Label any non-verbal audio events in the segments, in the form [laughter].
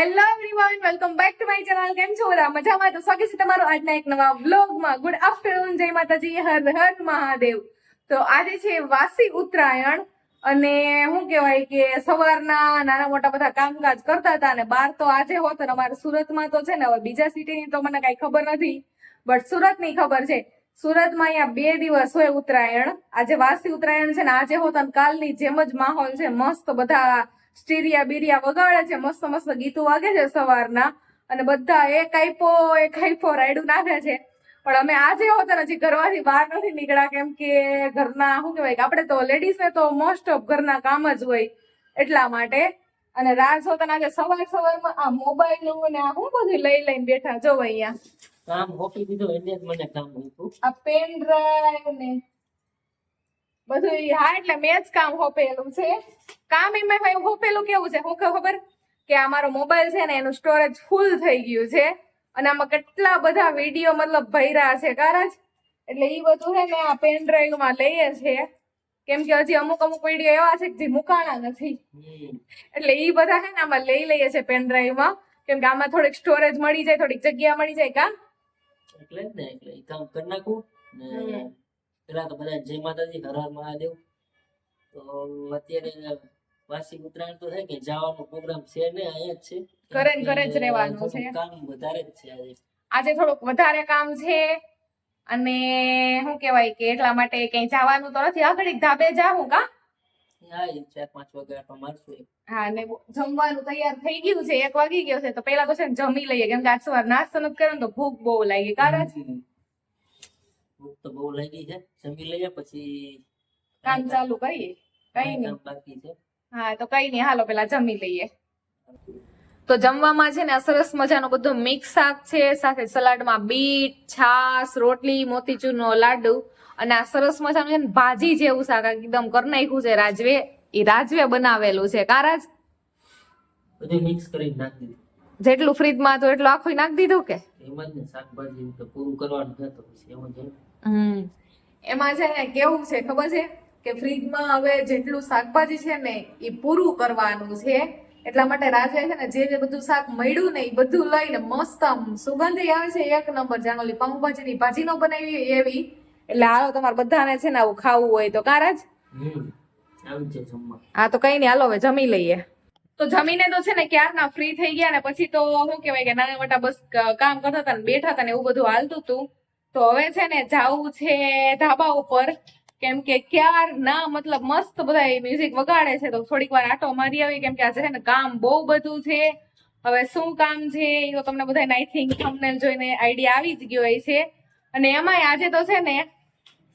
Hello everyone welcome back to my channel કેમ છો બધા? મજામાં? તો સ્વાગત છે તમારું આજના એક નવા વ્લોગમાં ગુડ આફ્ટરનૂન જય માતાજી, હર હર મહાદેવ. તો આજે છે વાસી ઉત્તરાયણ અને શું કહેવાય કે સવારના નાના મોટા બધા કામકાજ કરતા હતા અને બાર તો આજે હોત અને અમારે સુરતમાં તો છે ને, હવે બીજા સિટીની તો મને કાંઈ ખબર નથી. બટ સુરતની ખબર છે. સુરતમાં અહીંયા બે દિવસ હોય ઉત્તરાયણ. આજે વાસી ઉત્તરાયણ છે ને, આજે હોત અને કાલની જેમ જ માહોલ છે, મસ્ત બધા સ્ટીરિયા બીરિયા વગાડે છે મસ્ત મસ્ત ગીતો વાગે છે સવારના. અને બધા એક આઈપો એક આઈપો રાયડું નાખે છે. પણ અમે આજે હોત ને હજી ઘરમાંથી બહાર નથી નીકળ્યા કેમ કે ઘરના શું કહેવાય કે આપણે તો લેડીઝ ને તો મોસ્ટ ઓફ ઘરના કામ જ હોય એટલા માટે. અને રાજ હોતા આજે સવાર સવારમાં આ મોબાઈલનું ને આ શું બધું લઈ લઈને બેઠા જો અહીંયા. કામ હોપી દીધું એટલે જ મને કામ હતું આ પેન ડ્રાઈવ ને બધું હા એટલે મેં જ કામ હોપેલું છે. કામ એમાં હોપેલું કેવું છે? હું ખબર? કે આ મારો મોબાઈલ છે ને એનું સ્ટોરેજ ફૂલ થઈ ગયું છે. અને આમાં કેટલા બધા વીડિયો મતલબ ભર્યા છે કારણ એટલે ઈ બધું છે ને આ પેન ડ્રાઈવમાં લઈએ છે. કેમ કે હજી અમુક અમુક વીડિયો એવા છે કે જે મુકાણા નથી. એટલે ઈ બધા છે ને આમાં લઈ લઈએ છે પેન ડ્રાઈવમાં કેમ કે આમાં થોડીક સ્ટોરેજ મળી જાય થોડીક જગ્યા મળી જાય કા એટલે જ ને એટલે કામ કરી નાખું. પેલા તો બધા જય માતાજી હર હર મહાદેવ. તો અત્યારે વાસી ઉત્તરાયણ તો છે કે જવાનો પ્રોગ્રામ છે ને અહીંયા જ છે. ઘરે ઘરે જ રહેવાનું છે. કામ વધારે જ છે આજે. આજે થોડુંક વધારે કામ છે અને શું કહેવાય કે એટલા માટે ક્યાંય જવાનું તો નથી. આગળ ધાબે જાવું કા? હા ને જમવાનું તૈયાર થઈ ગયું છે. એક વાગી ગયો છે. તો પેલા તો છે ને જમી લઈએ. કેમ કે આજ સવાર નાસ્તો નથી કર્યો તો ભૂખ બહુ લાગી. કારણ. ભૂખ તો બહુ લાગી છે. જમી લઈએ પછી કામ ચાલુ કરીએ? કઈ નહીં. બાકી છે. હા તો કઈ નહીં. હાલો પેલા જમી લઈએ. તો જમવામાં છે ને સરસ મજાનો બધો મિક્સ શાક છે. સાથે સલાડમાં બીટ છાસ રોટલી મોતીચૂરનો લાડુ અને આ સરસ મજાનું છે ને ભાજી જેવું શાક એકદમ કરી નાખ્યું છે રાજવે. એ રાજવે બનાવેલું છે. કારાજ બધું મિક્સ કરી નાખી દીધું. જેટલું ફ્રીજમાં હતું એટલું આખું નાખી દીધું કે? એમ જ ને શાકભાજી તો પૂરું કરવાનું થતું તો પછી એમાં જ હમ. એમાં છે ને કેવું છે ખબર છે કે ફ્રીજમાં હવે જેટલું શાકભાજી છે ને એ પૂરું કરવાનું છે. એટલા માટે રાજે છે ને જે જે બધું શાક મળ્યું ને એ બધું લઈને મસ્ત આમ સુગંધી આવે છે એક નંબર જાણ ઓલી પાઉંભાજીની ભાજી નો બનાવી હોય એવી. એટલે હાલો તમારે બધાને છે ને આવું ખાવું હોય તો કારાજ હા તો કઈ નહીં હાલો હવે જમી લઈએ. તો જમીને તો છે ને ક્યારના ફ્રી થઈ ગયા ને પછી તો શું કહેવાય કે નાના મોટા બસ કામ કરતા હતા ને બેઠા હતા ને એવું બધું હાલતું હતું. તો હવે છે ને જવું છે ધાબા ઉપર. કેમ કે ક્યાર ના મતલબ મસ્ત બધા મ્યુઝિક વગાડે છે. તો થોડીક વાર આટો મારી આવી કેમ કે આજે છે ને કામ બહુ બધું છે. હવે શું કામ છે એ તો તમને બધાને આઈ થિંક થંબનેલ જોઈને આઈડિયા આવી જ ગયો હોય છે અને એમાંય આજે તો છે ને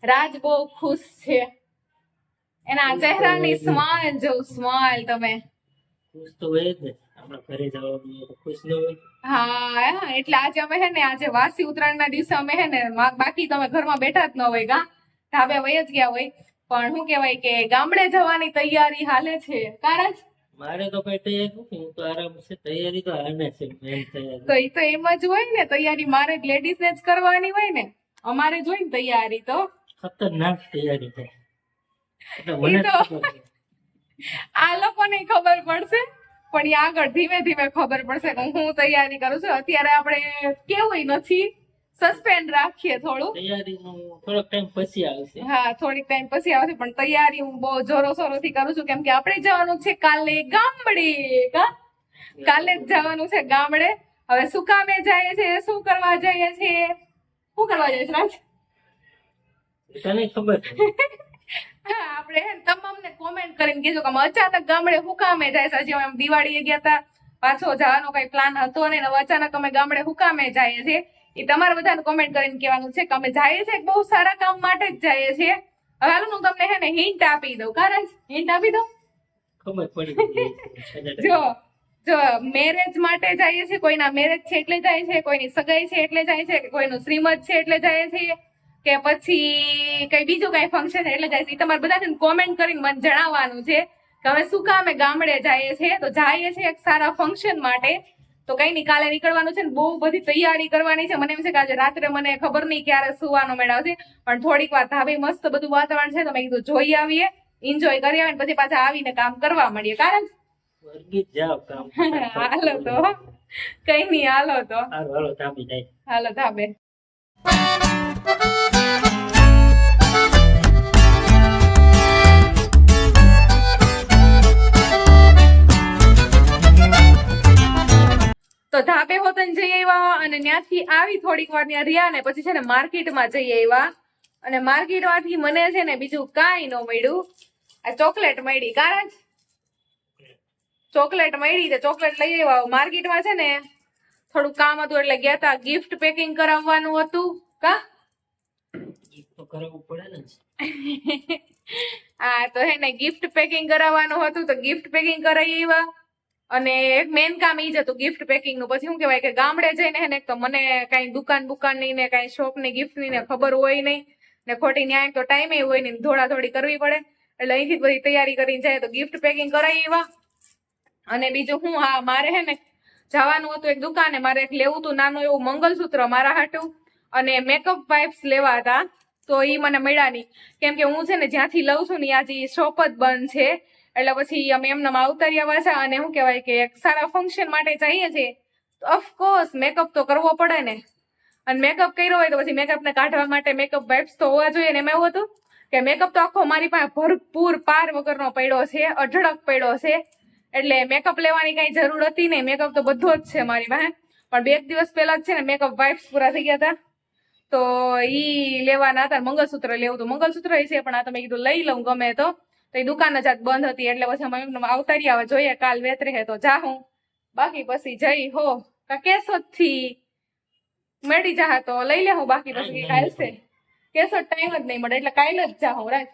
રાજ બહુ ખુશ છે. એના ચહેરાની સ્માઇલ જો સ્માઇલ તમે. ખુશ તો હોય જ ને. આપણા ઘરે જવાનું ખુશ ન હોય. હા એટલે આજે અમે હે ને આજે વાસી ઉત્તરાયણ ના દિવસે અમે હે ને બાકી તમે ઘરમાં બેઠા જ ન હોય ગા. ધાબે વય જ ગયા હોય. પણ શું કેવાય કે ગામડે જવાની તૈયારી હાલે છે. કારણ મારે તો કઈ તૈયારી નથી. હું તો આરામ છે તૈયારી તો હાલે છે તો એ તો એમ જ હોય ને તૈયારી મારે લેડીઝ ને જ કરવાની હોય ને. અમારે જોઈ ને તૈયારી તો. ખતરનાક તૈયારી છે. આ લોકોને ખબર પડશે. પણ એ આગળ ધીમે ધીમે ખબર પડશે કે હું તૈયારી કરું છું. અત્યારે આપણે કેવું નથી. સસ્પેન્ડ રાખીએ થોડું. થોડોક ટાઈમ પછી આવશે. હા થોડીક ટાઈમ પછી આવશે પણ તૈયારી હું બહુ જોરો શોરો થી કરું છું. કેમ કે આપણે જવાનું છે કાલે ગામડે. કાલે જ જવાનું છે ગામડે. હવે શું કામે જાય છે? શું કરવા જઈએ છે? શું કરવા જઈએ છે રાજ? તને ખબર આપણે હે તમામને કોમેન્ટ કરીને કહેજો કે અમે અચાનક ગામડે હુકામે જાય છે. હજી અમે દિવાળીએ ગયા હતા પાછો જવાનો કઈ પ્લાન હતો નહીં હવે અચાનક અમે ગામડે હુકામે જઈએ છીએ એ તમારે બધાને કોમેન્ટ કરીને કહેવાનું છે કે અમે જઈએ છીએ બહુ સારા કામ માટે જ જઈએ છીએ હવે હાલો હું તમને હે ને હિન્ટ આપી દઉં. કારણ હિન્ટ આપી દઉં. [laughs] જો જો મેરેજ માટે જઈએ છીએ કોઈના મેરેજ છે એટલે જાય છે કોઈની સગાઈ છે એટલે જાય છે કે કોઈનું શ્રીમદ છે એટલે જાય છે. કે પછી કઈ બીજું કઈ ફંક્શન એટલે છે ઈ તમારે બધાને કોમેન્ટ કરીને મને જણાવવાનું છે કે હવે શું કામે ગામડે જઈએ છીએ તો જઈએ છીએ એક સારા ફંક્શન માટે. તો કઈ નહીં કાલે નીકળવાનું છે ને બહુ બધી તૈયારી કરવાની છે. મને એમ છે કે આજે રાત્રે મને ખબર નહીં ક્યારે સુવાનો મેળવશે પણ થોડીક વાર ધાબે મસ્ત બધું વાતાવરણ છે તો મેં કીધું જોઈ આવીએ એન્જોય કરી આવીને પછી પાછા આવીને કામ કરવા મળીએ કારણ [laughs] હાલો તો. કઈ નહીં હાલો તો. હાલો ધાબે. ત્યાંથી આવી થોડીક વાર ત્યાં રહ્યા ને પછી છે ને માર્કેટમાં જઈ આવ્યા. અને માર્કેટમાંથી મને છે ને બીજું કાંઈ ન મળ્યું. આ ચોકલેટ મળી કારણ ચોકલેટ મળી તો ચોકલેટ લઈ આવ્યા. માર્કેટમાં છે ને થોડું કામ હતું એટલે ગયા તા ગિફ્ટ પેકિંગ કરાવવાનું હતું. કા? [laughs] હા તો હે ને ગિફ્ટ પેકિંગ કરાવવાનું હતું તો ગિફ્ટ પેકિંગ કરાવી આવ્યા. અને એક મેન કામ ઈ જ હતું ગિફ્ટ પેકિંગનું. પછી શું કહેવાય કે ગામડે જઈને હે ને તો મને કઈ દુકાન બુકાનની ને કઈ શોપની ગિફ્ટની ને ખબર હોય નહીં. ને ખોટી ન્યાય તો ટાઈમે હોય નહીં થોડા થોડી કરવી પડે. એટલે અહીંથી બધી તૈયારી કરીને જાય તો ગિફ્ટ પેકિંગ કરાવી એવા અને બીજું હું, હા, મારે હે ને જવાનું હતું એક દુકાને, મારે એક લેવું હતું નાનું એવું મંગલસૂત્ર મારા હાટું. અને મેકઅપ વાઇપ્સ લેવા હતા, તો એ મને મળ્યા નહીં. કેમ કે હું છે ને જ્યાંથી લઉં છું ને આજે શોપ જ બંધ છે. એટલે પછી અમે એમનામાં આવતાર્યા પાછા અને શું કહેવાય કે એક સારા ફંક્શન માટે જઈએ છીએ. ઓફકોર્સ મેકઅપ તો કરવો પડે ને. અને મેકઅપ કર્યો હોય તો પછી મેકઅપને કાઢવા માટે મેકઅપ વાઇપ્સ તો હોવા જોઈએ ને એમાં એવું હતું કે મેકઅપ તો આખો મારી પાસે ભરપૂર પાર વગરનો પડ્યો છે, અઢળક પડ્યો છે. એટલે મેકઅપ લેવાની કઈ જરૂર હતી નહીં. મેકઅપ તો બધો જ છે મારી પાસે. પણ બે દિવસ પહેલા જ છે ને મેકઅપ વાઇપ્સ પૂરા થઈ ગયા હતા. તો ઈ લેવાના હતા મંગળસૂત્ર લેવું તો મંગળસૂત્ર એ છે પણ આ તમે કીધું લઈ લઉં ગમે તો. તો એ દુકાન જ આજ બંધ હતી એટલે પછી અમે અવતારી રહ્યા જોઈએ કાલ વેતરે હે તો જાહું. બાકી પછી જઈ હો કા કેશોદથી મેળી જાહે તો લઈ લેવું બાકી પછી કાલ છે. કેશોદ ટાઈમ જ નહીં મળે એટલે કાલ જ જાહું રાજ.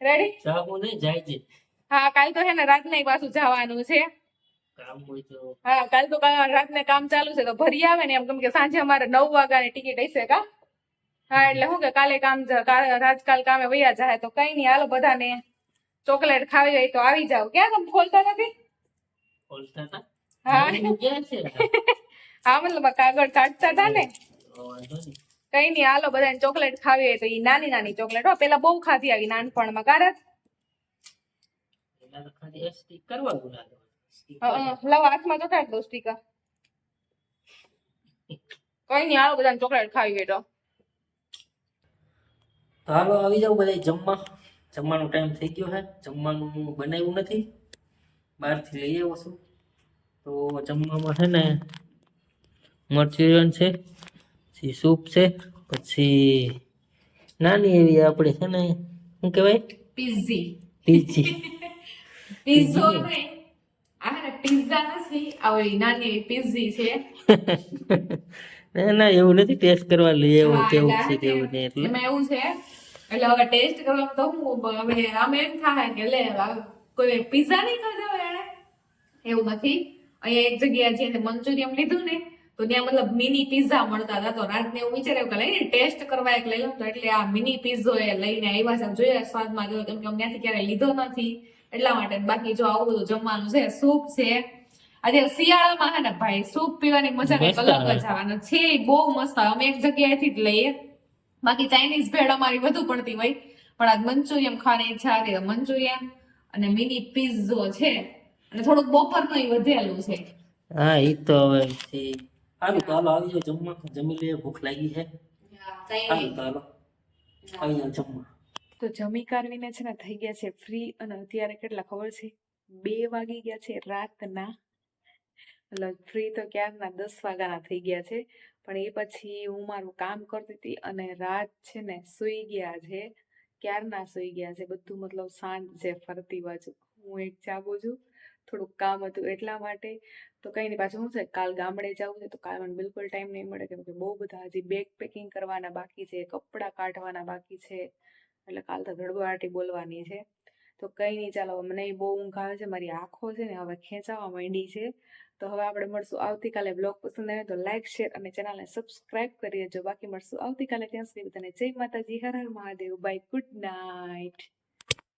રેડી નહીં જાય હા કાલ તો હે ને રાત નહીં પાછું જવાનું છે. હા કાલ તો રાત ને કામ ચાલુ છે તો ભરી આવે ને એમ કેમ કે સાંજે અમારે નવ વાગ્યાની ટિકિટ હશે કા? હા એટલે શું કે કાલે કામ રાજકાલ કામે વૈયા જાય તો કઈ નહીં. હાલો બધાને ચોકલેટ ખાવી હોય તો આવી જાવ ક્યાં તમે ખોલતા નથી? હતા? હા. [laughs] મતલબ કાગળ કાઢતા હતા ને. કઈ નહીં હાલો બધાને ચોકલેટ ખાવી હોય તો એ નાની નાની ચોકલેટ. હો પેલા બહુ ખાધી આવી નાનપણમાં કારણ એના તો ખાલી એક stick કરવા ગુના લાવ હાથમાં તો કાઢ દો સ્ટીકર [laughs] કઈ નહીં હાલો બધાને ચોકલેટ ખાવી હોય તો. તો હાલો આવી જાવ બધા જમવા. જમવાનો ટાઈમ થઈ ગયો છે જમવાનું બનાવ્યું નથી. બહારથી લઈ આવ્યો છું. તો જમવામાં છે ને મન્ચુરિયન છે પછી સૂપ છે પછી નાની એવી આપણે છે ને શું કહેવાય? પીઝી પીઝી પીઝો નહીં. આ પિઝા નથી. આ નાની પીઝી છે. [laughs] ના ના એવું નથી. ટેસ્ટ કરવા લઈ આવું કેવું છે કેવું નહીં એટલે. એમાં એવું છે એટલે હવે ટેસ્ટ કરવા તો હું હવે આમ એમ થાય કે લે કોઈ પીઝા નહીં ખાધા એણે એવું નથી. અહીંયા એક જગ્યા છે મંચુરિયમ લીધું ને તો ત્યાં મતલબ મિની પીઝા મળતા હતા. તો રાતને એવું વિચાર્યું કે લઈને ટેસ્ટ કરવા એક લઈ લઉં. તો એટલે આ મિની પીઝો એ લઈને આવ્યા છે. જોઈએ સ્વાદમાં ગયો કેમ કે અમે ત્યાંથી ક્યારેય લીધો નથી. એટલા માટે બાકી જો આવું બધું જમવાનું છે સૂપ છે. આજે શિયાળામાં હે ને ભાઈ સૂપ પીવાની મજા મસ્ત અલગ જ આવવાનો છે. બહુ મસ્ત. અમે એક જગ્યાએથી જ લઈએ. બાકી ચાઇનીઝ ભેળ અમારી વધુ પડતી હોય. પણ આજ મંચુરિયન ખાવાની ઈચ્છા હતી તો મંચુરિયન અને મિની પીઝો છે. અને થોડુંક બપોરનું ય વધેલું છે. હા એ તો હવે સારું તો આવી જમવા. જમી લે ભૂખ લાગી છે આવી જમવા. તો જમી કારવીને છે ને થઈ ગયા છે ફ્રી અને અત્યારે કેટલા ખબર છે? બે વાગી ગયા છે રાતના. મતલબ ફ્રી તો ક્યારના? દસ વાગ્યાના થઈ ગયા છે. પણ એ પછી હું મારું કામ કરતી હતી અને રાત છે ને સૂઈ ગયા છે. ક્યારના સૂઈ ગયા છે? બધું મતલબ શાંત છે ફરતી બાજુ. હું એક જાગું છું. થોડુંક કામ હતું એટલા માટે. તો કંઈ નહીં, પાછું શું છે કાલ ગામડે જવું છે, તો કાલ મને બિલકુલ ટાઈમ નહીં મળે, કેમ કે બહુ બધા હજી બેગ પેકિંગ કરવાના બાકી છે, કપડાં કાઢવાના બાકી છે. એટલે કાલ તો ધડબડાટી બોલવાની છે. તો કંઈ નહીં ચાલો મને બહુ ઊંઘ આવે છે, મારી આંખો છે ને હવે ખેંચાવા માંડી છે. તો હવે આપણે મળશું આવતીકાલે બ્લોગ પસંદ આવે તો લાઈક, શેર અને ચેનલને સબસ્ક્રાઇબ કરી દેજો. બાકી મળશું આવતીકાલે, ત્યાં સુધી બધાને જય માતાજી, Har Har Mahadev, bye, good night.